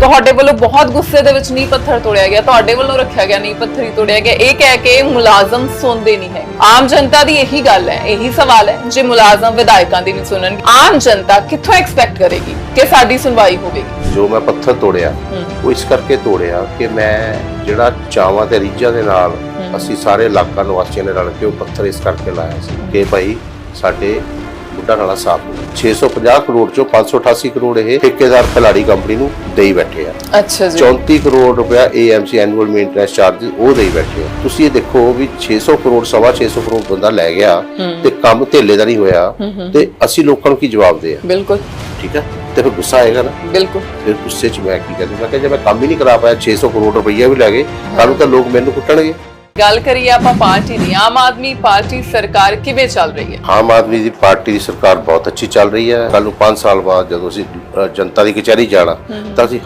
ਤੁਹਾਡੇ ਵੱਲੋਂ ਬਹੁਤ ਗੁੱਸੇ ਦੇ ਵਿੱਚ ਨੀ ਪੱਥਰ ਤੋੜਿਆ ਗਿਆ ਤੁਹਾਡੇ ਵੱਲੋਂ ਰੱਖਿਆ ਗਿਆ ਨੀ ਪੱਥਰ ਹੀ ਤੋੜਿਆ ਗਿਆ। ਇਹ ਕਹਿ ਕੇ ਮੁਲਾਜ਼ਮ ਸੁਣਦੇ ਨਹੀਂ ਹੈ। ਆਮ ਜਨਤਾ ਦੀ ਇਹੀ ਗੱਲ ਹੈ ਇਹੀ ਸਵਾਲ ਹੈ ਜੇ ਮੁਲਾਜ਼ਮ ਵਿਧਾਇਕਾਂ ਦੀ ਨਹੀਂ ਸੁਣਨ ਆਮ ਜਨਤਾ ਕਿੱਥੋਂ ਐਕਸਪੈਕਟ ਕਰੇਗੀ ਕਿ ਸਾਡੀ ਸੁਣਵਾਈ ਹੋਵੇਗੀ? ਜੋ ਮੈਂ ਪੱਥਰ ਤੋੜਿਆ ਉਹ ਇਸ ਕਰਕੇ ਤੋੜਿਆ ਕਿ ਮੈਂ ਜਿਹੜਾ ਚਾਵਾਂ ਤੇ ਰੀਝਾਂ ਦੇ ਨਾਲ ਅਸੀਂ ਸਾਰੇ ਇਲਾਕਾ ਨਿਵਾਸੀਆਂ ਨੇ ਰਲ ਕੇ ਉਹ ਪੱਥਰ ਇਸ ਕਰਕੇ ਲਾਇਆ ਸੀ ਕਿ ਭਾਈ ਸਾਡੇ ਬੁੱਢਾ ਨਾਲਾ ਸਾਫ਼ ਹੋ 650 ਕਰੋੜ ਚੋਂ 588 ਕਰੋੜ ਇਹ ਠੇਕੇਦਾਰ ਖਿਲਾੜੀ ਕੰਪਨੀ ਨੂੰ ਦੇਈ ਬੈਠੇ ਆ। ਅੱਛਾ ਜੀ। 34 ਕਰੋੜ ਰੁਪਇਆ AMC ਐਨੂਅਲ ਮੇਨਟੇਨੈਂਸ ਚਾਰਜ ਉਹ ਦੇਈ ਬੈਠੇ ਆ। ਤੁਸੀਂ ਇਹ ਦੇਖੋ ਵੀ 600 ਕਰੋੜ ਸਵਾ 600 ਕਰੋੜ ਬੰਦਾ ਲੈ ਗਿਆ ਤੇ ਕੰਮ ਧੇਲੇ ਦਾ ਨਹੀਂ ਹੋਇਆ ਤੇ ਅਸੀਂ ਲੋਕਾਂ ਨੂੰ ਕੀ ਜਵਾਬ ਦੇ ਆ ਬਿਲਕੁਲ। ਠੀਕ ਹੈ ਤੇ ਫਿਰ ਗੁੱਸਾ ਆਏਗਾ ਨਾ? ਬਿਲਕੁਲ। ਫਿਰ ਗੁੱਸੇ 'ਚ ਮੈਂ ਕੀ ਕਹਿੰਦਾ? ਮੈਂ ਕਿਹਾ ਜੇ ਮੈਂ ਕੰਮ ਹੀ ਨਹੀਂ ਕਰਾ ਪਾਇਆ 600 ਕਰੋੜ ਰੁਪਈਆ ਵੀ ਲੱਗੇ ਕੱਲ ਤਾਂ ਲੋਕ ਮੈਨੂੰ ਕੁੱਟਣਗੇ। ਗੱਲ ਕਰੀਏ ਆਪਾਂ ਪਾਰਟੀ ਦੀ ਆਮ ਆਦਮੀ ਪਾਰਟੀ ਸਰਕਾਰ ਕਿਵੇਂ ਚੱਲ ਰਹੀ ਹੈ? ਆਮ ਆਦਮੀ ਦੀ ਪਾਰਟੀ ਦੀ ਸਰਕਾਰ ਬਹੁਤ ਅੱਛੀ ਚੱਲ ਰਹੀ ਹੈ। ਕੱਲ ਨੂੰ 5 ਸਾਲ ਬਾਅਦ ਜਦੋਂ ਅਸੀਂ ਅ, ਜਨਤਾ ਦੀ ਕਚਹਿਰੀ ਜਾਣਾ ਤਾਂ ਅਸੀਂ